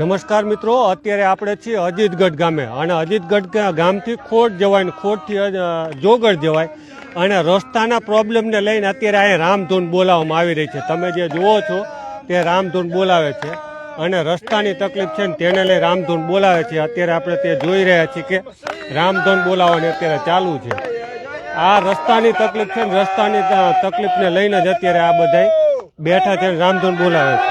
નમસ્કાર મિત્રો, અત્યારે આપણે છીએ અજીતગઢ ગામે અને અજીતગઢ ગામથી ખોટ જવાય ને ખોટથી જોગઢ જવાય અને રસ્તાના પ્રોબ્લેમને લઈને અત્યારે અહીંયા રામધૂન બોલાવવામાં આવી રહી છે. તમે જે જુઓ છો, તે રામધૂન બોલાવે છે અને રસ્તાની તકલીફ છે ને તેને લઈ રામધૂન બોલાવે છે. અત્યારે આપણે તે જોઈ રહ્યા છીએ કે રામધૂન બોલાવવાની અત્યારે ચાલુ છે. આ રસ્તાની તકલીફ છે ને રસ્તાની તકલીફને લઈને જ અત્યારે આ બધા બેઠા ત્યાં રામધૂન બોલાવે છે.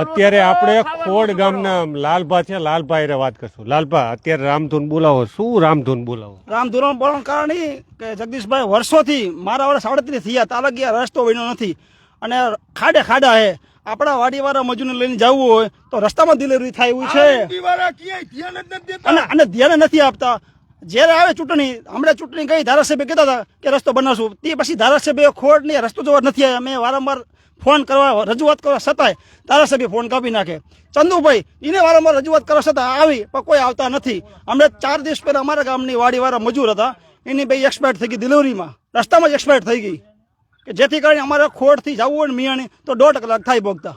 અત્યારે આપણે ખોડ ગામના લાલભા છે લાલભાઈ વાત કરશું. લાલભા અત્યારે રામધૂન બોલાવો. શું રામધૂન બોલાવો? રામધૂન બોલાવવાનું કારણ કે જગદીશભાઈ વર્ષોથી મારા વડે સાડત્રીસ થયા તાલગીયા રસ્તો બન્યો નથી. અને ખાડે ખાડા હે. આપણા વાડીવાળા મજૂરને લઈને જવું હોય તો રસ્તામાં ડિલિવરી થાય એવું છે. અને અને ધ્યાન નથી આપતા. જ્યારે આવે ચૂંટણી હમણાં ચૂંટણી ગઈ ધારાસભ્ય કહેતા હતા કે રસ્તો બનાવશું. તે પછી ધારાસભ્ય ખોડ નહીં રસ્તો જોવા નથી આવ્યા. અમે વારંવાર ફોન કરવા રજૂઆત કરવા છતાંય ધારાસભ્ય ફોન કાપી નાખે. ચંદુભાઈ એને વારંવાર રજૂઆત કરવા છતાં આવી પણ કોઈ આવતા નથી. હમણાં ચાર દિવસ પહેલાં અમારા ગામની વાડીવાળા મજૂર હતા. એની બે એક્સપાયર થઈ ગઈ ડિલિવરીમાં રસ્તામાં જ એક્સપાયર થઈ ગઈ. કે જેથી કરીને અમારે ખોડથી જવું હોય ને મિયાણી તો દોઢ કલાક થાય ભોગતા.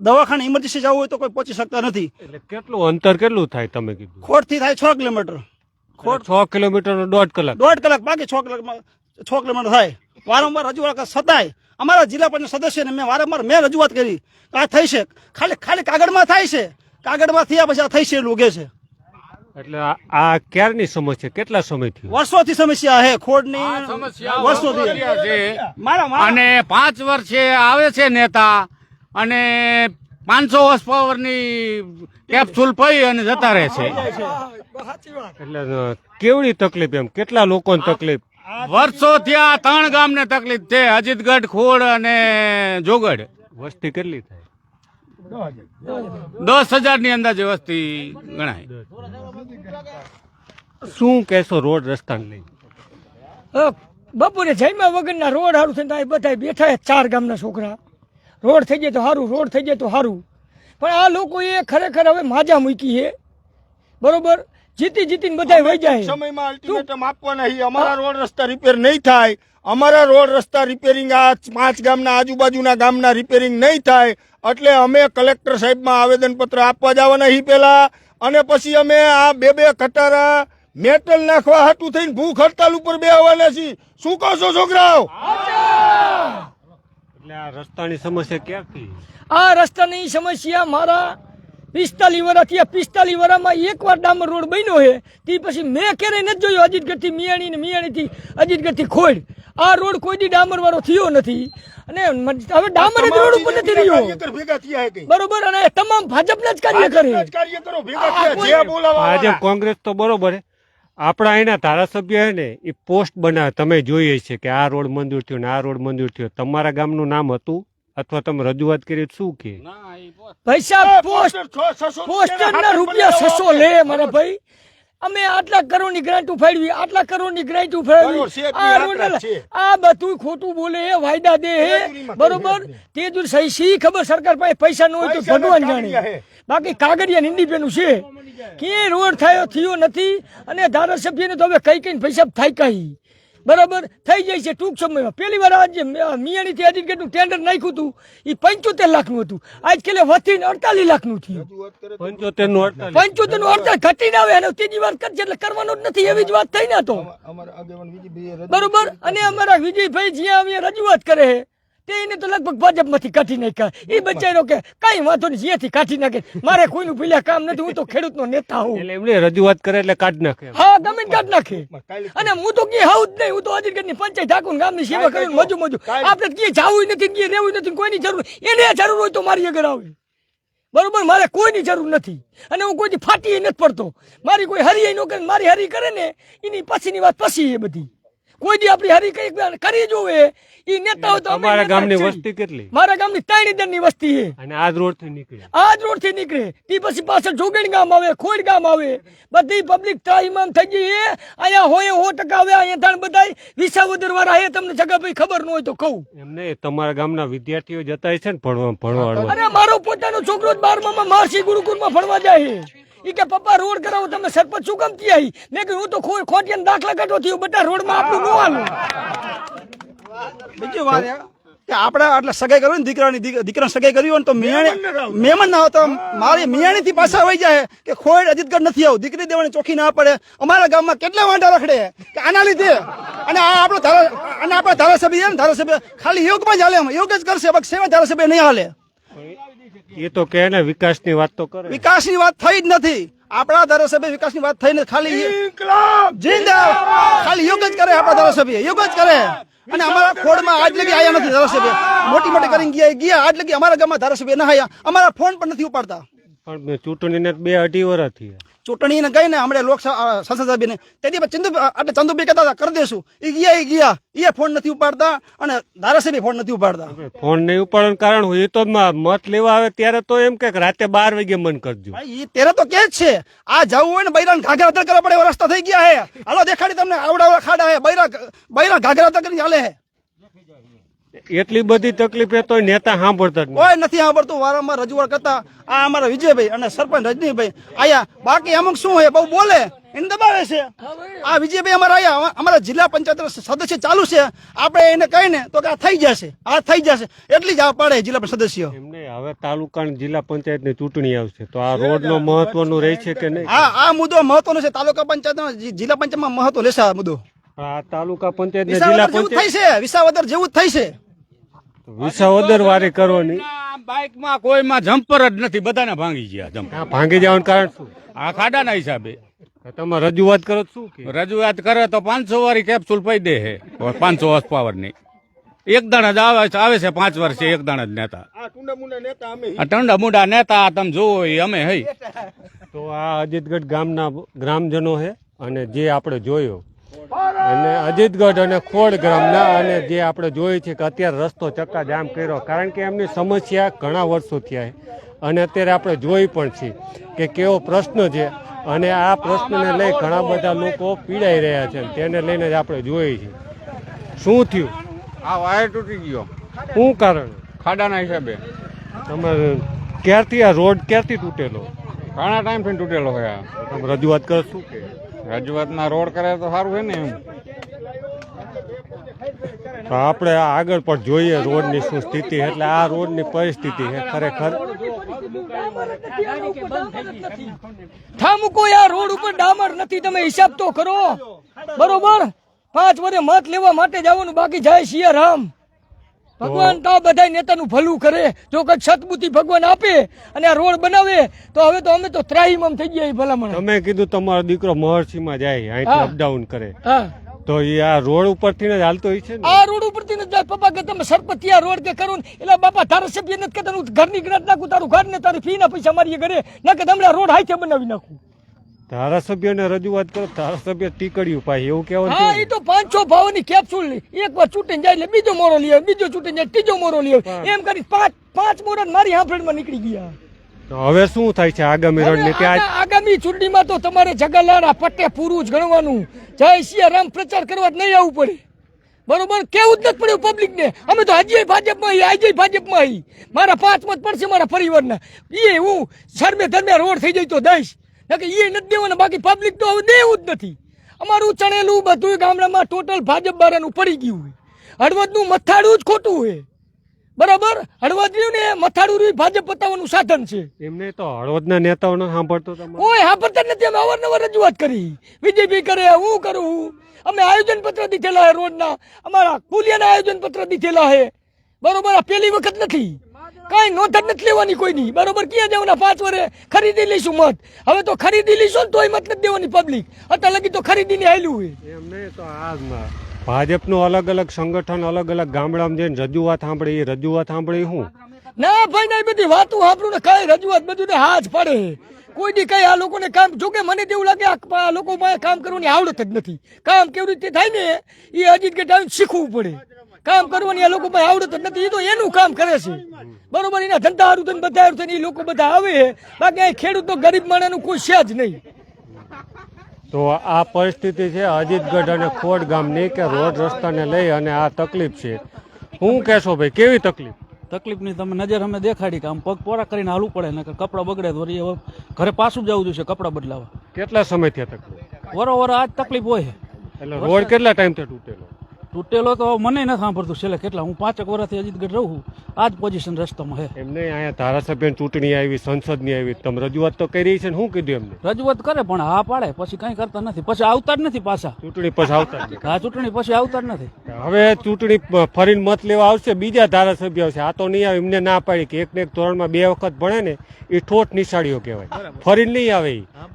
દવાખાને ઇમરજન્સી જવું હોય તો કોઈ પહોંચી શકતા નથી. એટલે કેટલું અંતર કેટલું થાય તમે કીધું? ખોડથી થાય છ કિલોમીટર. છ કિલોમીટર દોઢ કલાક. દોઢ કલાક બાકી છ કલાકમાં છ કિલોમીટર થાય. વારંવાર રજૂઆત સતાય છતાંય અમારા જિલ્લા પંચાયત સદસ્યને મેં વારંવાર મેં રજૂઆત કરી કે આ થઈ છે. ખાલી ખાલી કાગળમાં થાય છે. કાગળમાં થયા પછી આ થઈ છે કે છે. એટલે આ- ક્યારની સમસ્યા? કેટલા સમયથી વર્ષોથી સમસ્યા છે ખોડની વર્ષોથી. અને પાંચ વર્ષે આવે છે નેતા અને પાંચસો હોર્સ પાવરની કેપ્સ્યુલ પઈ અને જતા રહે છે. એટલે કેવડી તકલીફ એમ? કેટલા લોકોને તકલીફ? વર્ષો થયા ત્રણ ગામને તકલીફ છે. અજીતગઢ ખોડ અને જોગડ વસ્તી કેટલી થાય? દસ હજારની અંદાજે વસ્તી ગણાય. શું કહેશો રોડ રસ્તાને લઈને અ, બપોરે જમ્યા વગરના રોડ સારું થઈને આ બધા બેઠા ચાર ગામના છોકરા. રોડ થઈ જાય તો સારું રોડ થઈ જાય તો સારું પણ આ લોકોએ ખરેખર હવે માજા મૂકી છે. બરોબર? જીતી જીતીને બધા વહી જાય સમયમાં અલ્ટિમેટમ આપવાના છે અમારા રોડ રસ્તા રિપેર નહીં થાય. અમારા રોડ રસ્તા રિપેરિંગ આ પાંચ ગામના આજુબાજુના ગામના રિપેરિંગ નહીં થાય. એટલે અમે કલેક્ટર સાહેબમાં આવેદનપત્ર આપવા જવાના હી પહેલા. અને પછી અમે આ બે બે કટારા મેટલ નાખવા હાટું થઈને ભૂખ હડતાલ ઉપર બે આવવાના છીએ. શું કહો છો છોકરાઓ? એટલે આ રસ્તાની સમસ્યા ક્યાંથી? આ રસ્તાની સમસ્યા મારા પિસ્તાલીસ વર્ષ થયા પિસ્તાલીસ વર્ષમાં એકવાર ડામર રોડ બન્યો છે તે પછી મેં ક્યારેય નથી જોયો અજીતગઢથી મિયાણી ને મિયાણીથી અજીતગઢથી ખોડ આ રોડ કોઈ દી ડામર વાળો થયો નથી. અને હવે ડામર જ રોડ ઉપર નથી રહ્યો. બરોબર અને તમામ ભાજપના જ કાર્ય કરે આજે કોંગ્રેસ તો બરોબર હે આપણા અહીંના ધારાસભ્ય હે ને એ પોસ્ટ બનાવે તમે જોઈએ છે કે આ રોડ મંજૂર થયો ને આ રોડ મંજૂર થયો. તમારા ગામનું નામ હતું? અથવા તમે રજૂઆત કરી શું કે? પૈસા પોસ્ટ પોસ્ટર છ- છસો પોસ્ટર ના રૂપિયા છસો લે મારા ભાઈ. અમે આટલા કરોડની ગ્રાન્ટ ઉફાડવી આટલા કરોડની ગ્રાન્ટ કરોડ ઉફાડવી આ રોડ આ બધું ખોટું બોલે હે વાયદા દે હે બરોબર? તે દૂર સહી સી ખબર સરકાર પાસે પૈસા ન હોય તો ભગવાન જાણે. બાકી કાગળિયા પેનું છે. ક્યાંય રોડ થયો થયો નથી. અને ધારાસભ્યને તો હવે કઈ કઈ પૈસા થાય કઈ? બરાબર? થઈ જાય છે ટૂંક સમયમાં. પહેલી વાર આજે મિયાણીથી ટેન્ડર નાખ્યું હતું. એ પંચોતેર લાખનું હતું. આજ કાલે વધીને અડતાલીસ લાખનું થયું. પંચોતેરનું અડતાલીસ પંચોતેરનું અડતાલીસ ઘટીને આવે અને ત્રીજી વાર કરશે એટલે કરવાનો જ નથી. એવી જ વાત થઈ ને તો. અમારા આગેવાન વિજયભાઈએ રજૂ બરોબર? અને અમારા વિજયભાઈ જ્યાં અમે રજૂઆત કરે છે તે એને તો લગભગ ભાજપમાંથી કાઢી નાખ્યા. એ બચારો કે કઈ વાંધો નહીં જ્યાંથી કાઢી નાખે? મારે કોઈનું પેલા કામ નથી હું તો ખેડૂતનો નેતા હું એટલે એમને રજૂઆત કરે એટલે કાઢ નાખે હા ગમે કાઢ નાખે. અને હું તો ક્યાંય હાઉસ જ નહીં હું તો અજીરગઢની પંચાયત ઠાકોર ગામની સેવા કરીને મજુ મજુ આપણે ક્યાંય જાવું નથી ક્યાંય રહેવું નથી કોઈની જરૂર. એને જરૂર હોય તો મારી આગળ આવે. બરોબર? મારે કોઈની જરૂર નથી. અને હું કોઈથી ફાટી નથી પડતો. મારી કોઈ હરી ન કરે મારી હરી કરે ને એની પછીની વાત પછી એ બધી. કોઈ દી આપણી હરી કઈ કરી જોવે? ઈ નેતા હોય તો અમે તમારા નેતા જ ગામની વસ્તી કેટલી? મારા ગામની ત્રણ હજારની વસ્તી છે. અને આજ રોડથી નીકળે. આજ રોડથી નીકળે. તે પછી પાછળ જોગણ ગામ આવે ખોડ ગામ આવે. બધી પબ્લિક ત્રાહીમામ થઈ ગઈ છે. અહીંયા હોય હો ટકા આવે અહીંયા તાણ બધા વિસાવદર વાળા હે તમને જગા ભાઈ ખબર ન હોય તો કહું. એમને તમારા ગામના વિદ્યાર્થીઓ જતા છે ને ભણવા ભણવા અરે મારો પોતાનો છોકરો જ બારમામાં મહર્ષિ ગુરુકુળમાં ભણવા જાય છે. ઈ કે પપ્પા રોડ કરાવો તમે સરપંચ શું કામ ત્યાં મેં કીધું હું તો ખોટિયાનો દાખલા કાઢો થયો બધા રોડમાં આપણું નો હાલો. બીજી વાત કે આપણે એટલે સગાઈ કરવી ને દીકરાની દીક- દીકરાની સગાઈ કરવી હોય ને તો મિયાણી મહેમાન ના આવતા મારી મિયાણી થી પાછા આવી જાય. કે ખોડ અજીતગઢ નથી આવું દીકરી દેવાની ચોખી ના પડે. અમારા ગામમાં કેટલા વાંઢા રખડે? કે આના લીધે. અને આ આપણો ધારા અને આપણા ધારાસભ્ય છે ને ધારાસભ્ય ખાલી યોગમાં જ હાલે યોગ જ કરશે બાકી સેવા ધારાસભ્ય નહીં હાલે. એ તો કે ને વિકાસની વાત તો કરે. વિકાસની વાત થઈ જ નથી. આપણા ધારાસભ્ય વિકાસની વાત થઈ નથી ખાલી ખાલી યોગ જ કરે આપણા ધારાસભ્ય યોગ જ કરે. અને અમારા ખોડમાં આજ લગી આયા નથી ધારાસભ્ય. મોટી મોટી કરીને ગયા ગયા આજ લગી અમારા ગામમાં ધારાસભ્ય ના આયા. અમારા ફોન પણ નથી ઉપાડતા. પણ ચૂંટણીને બે અઢી વર્ષ થયા. ચૂંટણીને ગઈ ને હમણાં લોકસભા સંસદ સભ્યને તેથી ચંદુ એટલે ચંદુભાઈ કહેતા હતા કરી દેશું. એ ગયા એ ગયા. એ ફોન નથી ઉપાડતા અને ધારાસભ્ય ફોન નથી ઉપાડતા. ફોન નહીં ઉપાડવાનું કારણ હોય એ તો મત લેવા આવે ત્યારે તો એમ કે રાતે બાર વાગે મન કરજો. ભાઈ ઈ તો કે જ છે. આ જવું હોય ને બૈરાને ઘાઘરા અતર કરવા પડે રસ્તા થઈ ગયા હે. હાલો દેખાડી તમને આવડા આવડા ખાડા હે. બૈરા બૈરા ઘાઘરા અતર કરીને ચાલે હે. એટલી બધી તકલીફ એ તો નેતા સાંભળતા જ કોઈ નથી સાંભળતું. વારંવાર રજૂઆત કરતા આ અમારા વિજયભાઈ અને સરપંચ રજનીભાઈ. આયા બાકી અમુક શું હોય બહુ બોલે. એને દબાવે છે. આ વિજયભાઈ અમારા આયા અમારા જિલ્લા પંચાયત સદસ્ય ચાલુ છે. આપણે એને કહીને તો કે આ થઈ જશે આ થઈ જશે. એટલી જ આ પાડે જિલ્લા સદસ્ય. એમને હવે તાલુકા જિલ્લા પંચાયતની ચૂંટણી આવશે. તો આ રોડનો મહત્વનું રહે છે કે નહીં? હા આ મુદ્દો મહત્વનો છે. તાલુકા પંચાયત જિલ્લા પંચાયતમાં મહત્વ લેશે આ મુદ્દો. આ તાલુકા પંચાયત જિલ્લા પંચાયત થઈ છે વિસાવદર જેવું જ થઈ છે વિસાવદર વારે કરવાની. બાઇકમાં કોઈમાં જમ્પર જ નથી બધાને ભાંગી ગયા જમ્પર. ભાંગી જવાનું કારણ શું? આ ખાડાના હિસાબે. તમે રજૂઆત કરો શું રજૂઆત કરે તો પાંચસો વાળી કેપ્સ્યુલ પડી દે છે પાંચસો હોર્સ પાવરની એક દાણા જ આવે છે આવે છે પાંચ વર્ષે એક દાણા જ નેતા. આ ટુંડા મુંડા નેતા અમે આ ટંડા મુંડા નેતા તમે જોવો એ અમે હઈ. તો આ અજીતગઢ ગામના ગ્રામજનો છે અને જે આપણે જોયો અને અજીતગઢ અને ખોડ ગ્રામના અને જે આપણે જોઈએ છીએ કે અત્યારે રસ્તો ચક્કાજામ કર્યો કારણ કે એમની સમસ્યા ઘણા વર્ષો થયા અને અત્યારે આપણે જોઈ પણ છીએ કે કેવો પ્રશ્ન છે. અને આ પ્રશ્નને લઈ ઘણા બધા લોકો પીડાઈ રહ્યા છે તેને લઈને જ આપણે જોઈએ છીએ. શું થયું? આ વાયર તૂટી ગયો. શું કારણ? ખાડાના હિસાબે. તમે ક્યારથી આ રોડ ક્યારથી તૂટેલો? ઘણા ટાઈમથી તૂટેલો હોય આ. તમે રજૂઆત કરો શું કે? રજૂઆતમાં રોડ કરે તો સારું હોય ને એમ. આપણે આ આગળ પણ જોઈએ રોડની શું સ્થિતિ એટલે આ રોડની પરિસ્થિતિ છે ખરેખર. ઠામુકો આ રોડ ઉપર ડામર નથી તમે હિસાબ તો કરો. બરોબર? પાંચ વર્ષે મત લેવા માટે જવાનું બાકી જાય સિયા રામ ભગવાન તો બધા નેતાનું ભલું કરે. જો કઈ સતબુદ્ધિ ભગવાન આપે અને આ રોડ બનાવે તો હવે તો અમે તો ત્રાહીમામ થઈ ગયા ભલામણ. તમે કીધું તમારો દીકરો મહર્ષિમાં જાય અહીંથી અપડાઉન કરે. તો એ આ રોડ ઉપરથી જ હાલતો હોય છે આ રોડ ઉપરથી જ જાય. પપ્પા કે તમે સરપંચ આ રોડ કે કરું એટલે બાપા ધારાસભ્ય નથી કે તારું ઘરની ગ્રાન્ટ નાખું તારું ઘર ને તારી ફી ના પૈસા મારી ઘરે. ના કે તમને રોડ હાથે બનાવી નાખું. ધારાસભ્યને રજૂઆત કરો ધારાસભ્ય ટીકડ્યું પાય એવું કેવું હા એ તો પાંચસો ભાવની કેપ્સ્યુલ એક વાર ચૂંટીને જાય એટલે બીજો મોરો લઈ આવે બીજો ચૂંટીને જાય ત્રીજો મોરો લઈ આવે. એમ કરી પાંચ પાંચ મોરો મારી હાંફળમાં નીકળી ગયા. હવે શું થાય છે આગામી રણનીતિ? આગામી ચૂંટણીમાં તો તમારે જગાલાલા પટ્ટે પૂરું જ ગણવાનું. જય સિયા રામ પ્રચાર કરવા નહીં આવવું પડે. બરોબર? કેવું જ નથી પડ્યું પબ્લિક ને. અમે તો હજી ભાજપમાં આવી આજે ભાજપમાં આવી મારા પાંચ મત પડશે મારા પરિવારના. એ હું સર્વે ધર્મે રોડ થઈ જાય તો દઈશ. નકે એ નથી દેવાના બાકી પબ્લિક તો હવે દેવું જ નથી. અમારું ચણેલું બધું ગામડામાં ટોટલ ભાજપ બારાનું પડી ગયું હોય હળવદનું મથાડું જ ખોટું હોય બરાબર? હળવદ રહ્યું ને રહ્યું ભાજપ પતાવવાનું સાધન છે. એમને તો હળવદના નેતાઓને સાંભળતો કોઈ સાંભળતા નથી. અમે અવારનવાર રજૂઆત કરી. બીજેપી કરે હું કરું અમે આયોજન પત્ર દીધેલા હે રોડના. અમારા કુલિયાના આયોજન પત્ર દીધેલા હે બરોબર? આ પહેલી વખત નથી. કાંઈ નોંધ જ નથી લેવાની કોઈની. બરોબર? ક્યાં જવાના પાંચ વર્ષે ખરીદી લઈશું મત. હવે તો ખરીદી લઈશું ને તોય મત નથી દેવાની પબ્લિક અત્યારે લગી તો ખરીદીને આવેલું હોય. એમને તો આ ભાજપનું અલગ અલગ સંગઠન અલગ અલગ ગામડામાં જઈને રજૂઆત સાંભળે એ રજૂઆત સાંભળે હું? ના ભાઈ ના બધી વાતો સાંભળું ને કઈ રજૂઆત બધું ને હાથ પડે. કોઈ દી કઈ આ લોકોને કામ જો કે મને તેવું લાગે આ આ લોકો કામ કરવાની આવડત જ નથી. કામ કેવી રીતે થાય ને એ અજીત કે ટાઈમ શીખવું પડે. કામ કરવાની આ લોકો પાસે આવડત નથી. એ તો એનું કામ કરે છે. બરોબર? એના ધંધા હારું થઈને બધા હારું થઈને એ લોકો બધા આવે બાકી અહીં ખેડૂત તો ગરીબ માણસનું કોઈ છે જ નહીં. તો આ પરિસ્થિતિ છે અજીતગઢ અને ખોડ ગામની કે રોડ રસ્તાને લઈ અને આ તકલીફ છે. હું કહેશો ભાઈ કેવી તકલીફ? તકલીફની તમે નજર અમે દેખાડી કે આમ પગ પોરા કરીને હાલવું પડે ને કપડાં બગડે તો હવે ઘરે પાછું જવું જોઈશે કપડાં બદલાવા. કેટલા સમયથી આ તકલીફ? આ જ તકલીફ હોય એટલે રોડ કેટલા ટાઈમથી તૂટેલો? તૂટેલો તો મને ન સાંભળતું છેલ્લે કેટલા હું પાંચેક વર્ષથી અજીતગઢ રહું છું. આ જ પોઝિશન રસ્તામાં છે. એમને અહીંયા ધારાસભ્ય ચૂંટણી આવી સંસદની આવી. તમે રજૂઆત તો કરી છે ને શું કીધું એમને? રજૂઆત કરે પણ હા પાડે પછી કંઈ કરતા નથી. પછી આવતા જ નથી પાછા. ચૂંટણી પછી આવતા જ. આ ચૂંટણી પછી આવતા જ નથી. હવે ચૂંટણી ફરીને મત લેવા આવશે બીજા ધારાસભ્ય આવશે. આ તો નહીં આવે એમને ના પાડી કે એક ને એક ધોરણમાં બે વખત ભણે ને એ ઠોઠ નિશાળીઓ કહેવાય. ફરીને નહીં આવે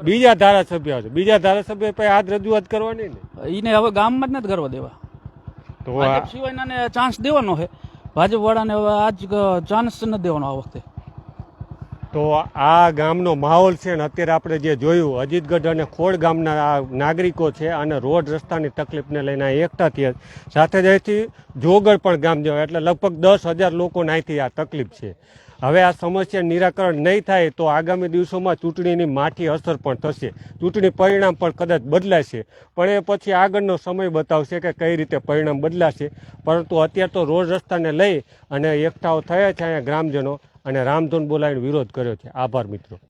બીજા ધારાસભ્ય આવશે. બીજા ધારાસભ્ય પાસે આ રજૂઆત કરવાની ને? એને હવે ગામમાં જ નથી કરવા દેવા. તો આ ભાજપ સિવાયના ચાન્સ દેવાનો છે. ભાજપ વાળાને હવે આજ ચાન્સ ન દેવાનો આ વખતે. તો આ ગામનો માહોલ છે ને અત્યારે આપણે જે જોયું અજીતગઢ અને ખોડ ગામના આ નાગરિકો છે અને રોડ રસ્તાની તકલીફને લઈને એકઠા થયા સાથે જ અહીંથી જોગડ પણ ગામ જવાય એટલે લગભગ દસ હજાર લોકોને અહીંથી આ તકલીફ છે. હવે આ સમસ્યા નિરાકરણ નહીં થાય તો આગામી દિવસોમાં ચૂંટણીની માઠી અસર પણ થશે. ચૂંટણી પરિણામ પણ કદાચ બદલાશે. પણ એ પછી આગળનો સમય બતાવશે કે કઈ રીતે પરિણામ બદલાશે. પરંતુ અત્યારે તો રોડ રસ્તાને લઈ અને એકઠાઓ થયા છે અહીંયા ગ્રામજનો. અને રામધૂન બોલાવીને વિરોધ કર્યો છે. આભાર મિત્રો.